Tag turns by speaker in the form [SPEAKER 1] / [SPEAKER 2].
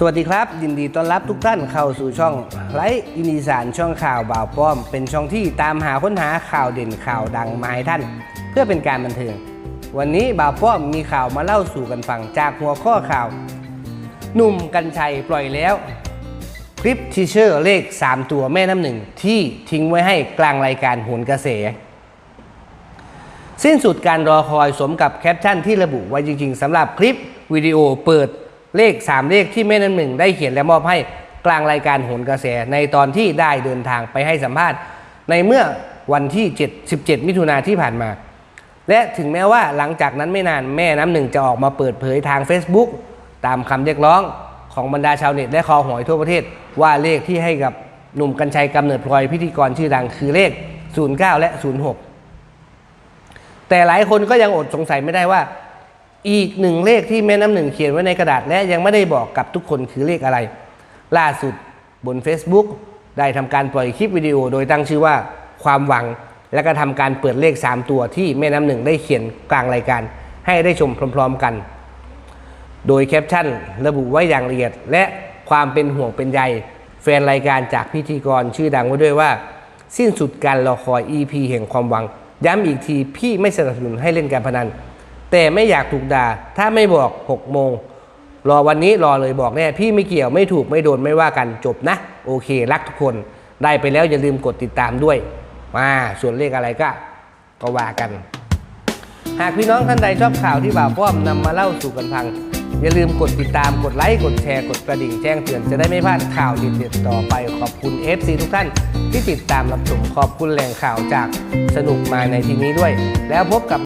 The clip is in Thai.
[SPEAKER 1] สวัสดีครับ ยินดีต้อนรับทุกท่านเข้าสู่ช่องไลฟ์อินดีสานช่องข่าวบ่าวป้อม เป็นช่องที่ตามหาค้นหาข่าวเด่นข่าวดังมาให้ท่าน เพื่อเป็นการบันเทิงวันนี้บ่าวป้อมมีข่าวมาเล่าสู่กันฟังจากหัวข้อข่าว หนุ่มกัญชัยปล่อยแล้ว คลิปทีเชอร์เลข 3 ตัวแม่น้ำหนึ่งที่ทิ้งไว้ให้กลางรายการโหนกระแสสิ้นสุดการรอคอยสมกับแคปชั่นที่ระบุไว้จริงๆสำหรับคลิปวิดีโอเปิด เลข 3 เลขที่แม่น้ำหนึ่งได้เขียนและมอบให้กลางรายการโหนกระแสในตอนที่ได้เดินทางไปให้สัมภาษณ์ ในเมื่อวันที่7 17 มิถุนาที่ผ่านมา และถึงแม้ว่าหลังจากนั้นไม่นานแม่น้ำหนึ่งจะออกมาเปิดเผยทาง Facebook ตามคำเรียกร้องของบรรดาชาวเน็ตและคอหวยทั่วประเทศ ว่าเลขที่ให้กับหนุ่มกัญชัยกำเนิดพลอยพิธีกรชื่อดังคือเลข 09 และ 06 แต่หลายคนก็ยังอดสงสัยไม่ได้ว่า อีกหนึ่งเลขที่แม่น้ำหนึ่งเขียนไว้ในกระดาษและยังไม่ได้บอกกับทุกคนคือเลขอะไร ล่าสุดบน Facebook ได้ทำการปล่อยคลิปวิดีโอโดยตั้งชื่อว่าความหวัง และก็ทำการเปิดเลข 3 ตัวที่แม่น้ำหนึ่งได้เขียนกลางรายการ ให้ได้ชมพร้อม ๆกัน โดยแคปชั่น ระบุไว้อย่างละเอียด และความเป็นห่วงเป็นใยแฟนรายการจากพิธีกรชื่อดังไว้ด้วยว่า สิ้นสุดการรอคอย EP แห่งความหวัง ย้ำอีกทีพี่ไม่สนับสนุนให้เล่นการพนัน แต่ไม่อยากถูกด่า ถ้าไม่บอก6โมงรอวันนี้รอเลยบอกแน่พี่ไม่เกี่ยวไม่ถูกไม่โดนไม่ว่ากันจบนะ โอเค รักทุกคนได้ไปแล้วอย่าลืมกดติดตามด้วยมาส่วนเลขอะไรก็ก็ว่ากัน หากพี่น้องท่านใดชอบข่าวที่บ่าวป้อมนำมาเล่าสู่กันฟัง อย่าลืมกดติดตามกดไลค์กดแชร์กดกระดิ่งแจ้งเตือนจะได้ไม่พลาดข่าวเด็ดๆต่อไปขอบคุณ FC ทุกท่านที่ติดตามรับชมขอบคุณแหล่งข่าวจากสนุกมาในทีนี้ด้วย แล้วพบกับ